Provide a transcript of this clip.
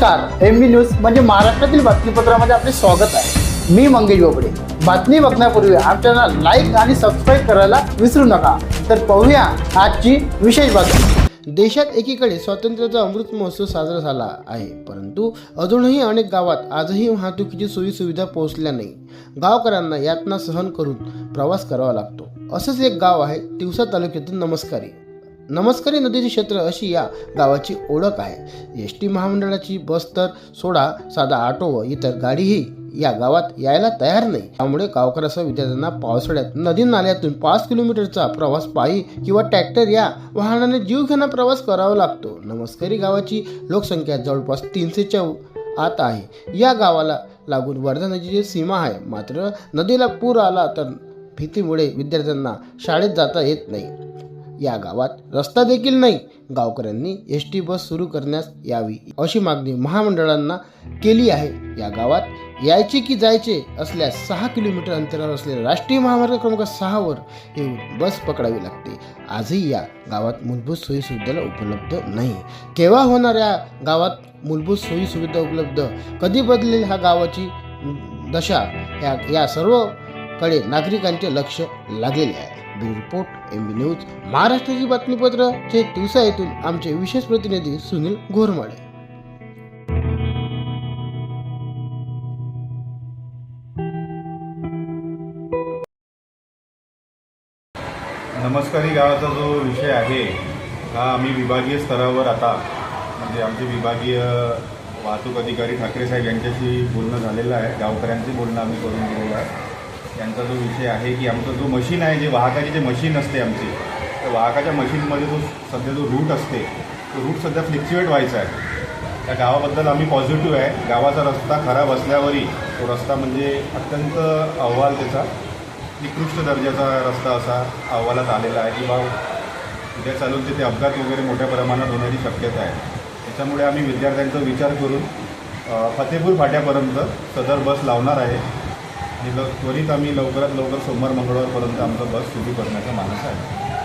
नमस्कार M B news म्हणजे महाराष्ट्रातील बातमीपत्रामध्ये आपले स्वागत आहे. मी मंगेश बोबडे. बातमी बघण्यापूर्वी आमच्या लाईक आणि सबस्क्राईब करायला विसरू नका. तर पाहूया आजची विशेष बातमी. देशात एकीकडे स्वातंत्र्याचा अमृत महोत्सव साजरा झाला आहे परंतु अजूनही अनेक गावात आजही वाहतुकीची सोयी सुविधा पोहोचल्या नाही. गावकऱ्यांना यातना सहन करून प्रवास करावा लागतो. असंच एक गाव आहे तिवसा तालुक्यातील नमस्कारी. नमस्कारी नदीचे क्षेत्र अशी या गावाची ओळख आहे. एस टी महामंडळाची बस तर सोडा साधा ऑटो व इतर गाडीही या गावात यायला तयार नाही. त्यामुळे गावकऱ्यासह विद्यार्थ्यांना पावसाळ्यात नदी नाल्यातून पाच किलोमीटरचा प्रवास पायी किंवा ट्रॅक्टर या वाहनाने जीवघेणा प्रवास करावा लागतो. नमस्कारी गावाची लोकसंख्या जवळपास तीनशेच्या आत आहे. या गावाला लागून वर्धा नदीची सीमा आहे. मात्र नदीला पूर आला तर भीतीमुळे विद्यार्थ्यांना शाळेत जाता येत नाही. या गावात रस्ता देखील नाही. गावकऱ्यांनी एस टी बस सुरू करण्यास यावी अशी मागणी महामंडळांना केली आहे. या गावात यायचे की जायचे असल्यास सहा किलोमीटर अंतरावर असलेल्या राष्ट्रीय महामार्ग क्रमांक सहावर येऊन बस पकडावी लागते. आजही या गावात मूलभूत सोयीसुविधा उपलब्ध नाही. केव्हा होणार या गावात मूलभूत सोयीसुविधा उपलब्ध? कधी बदलेल ह्या गावाची दशा? या या सर्व कडे नागरिकांचे लक्ष लागलेले आहे. Bureau report M B news महाराष्ट्राची बातमीपत्र चे दिवसा येथून आमचे विशेष प्रतिनिधी सुनील घोरमाडे. नमस्कारी गावाचा जो विषय आहे हा आम्ही विभागीय स्तरावर आता म्हणजे आमचे विभागीय वाहतूक अधिकारी ठाकरे साहेब यांच्याशी बोलणं झालेलं आहे. गावकऱ्यांचे बोलणं आम्ही करून दिलेलं आहे. त्यांचा जो विषय आहे की आमचं जो मशीन आहे जे वाहकाची जे मशीन असते आमची त्या वाहकाच्या मशीनमध्ये जो सध्या जो रूट असते तो रूट सध्या फ्लिक्च्युएट व्हायचा आहे. त्या गावाबद्दल आम्ही पॉझिटिव्ह आहे. गावाचा रस्ता खराब असल्यावरही तो रस्ता म्हणजे अत्यंत अहवाल त्याचा निकृष्ट दर्जाचा रस्ता असा अहवालात आलेला आहे. की बा उद्या चालून तिथे अपघात वगैरे मोठ्या प्रमाणात होण्याची शक्यता आहे. त्याच्यामुळे आम्ही विद्यार्थ्यांचा विचार करून फतेपूर फाट्यापर्यंत सदर बस लावणार आहे. आणि त्वरित आम्ही लवकरात लवकर सोमवार मंगळवारपर्यंत आमचा बस सुरू करण्याचा मानस आहे.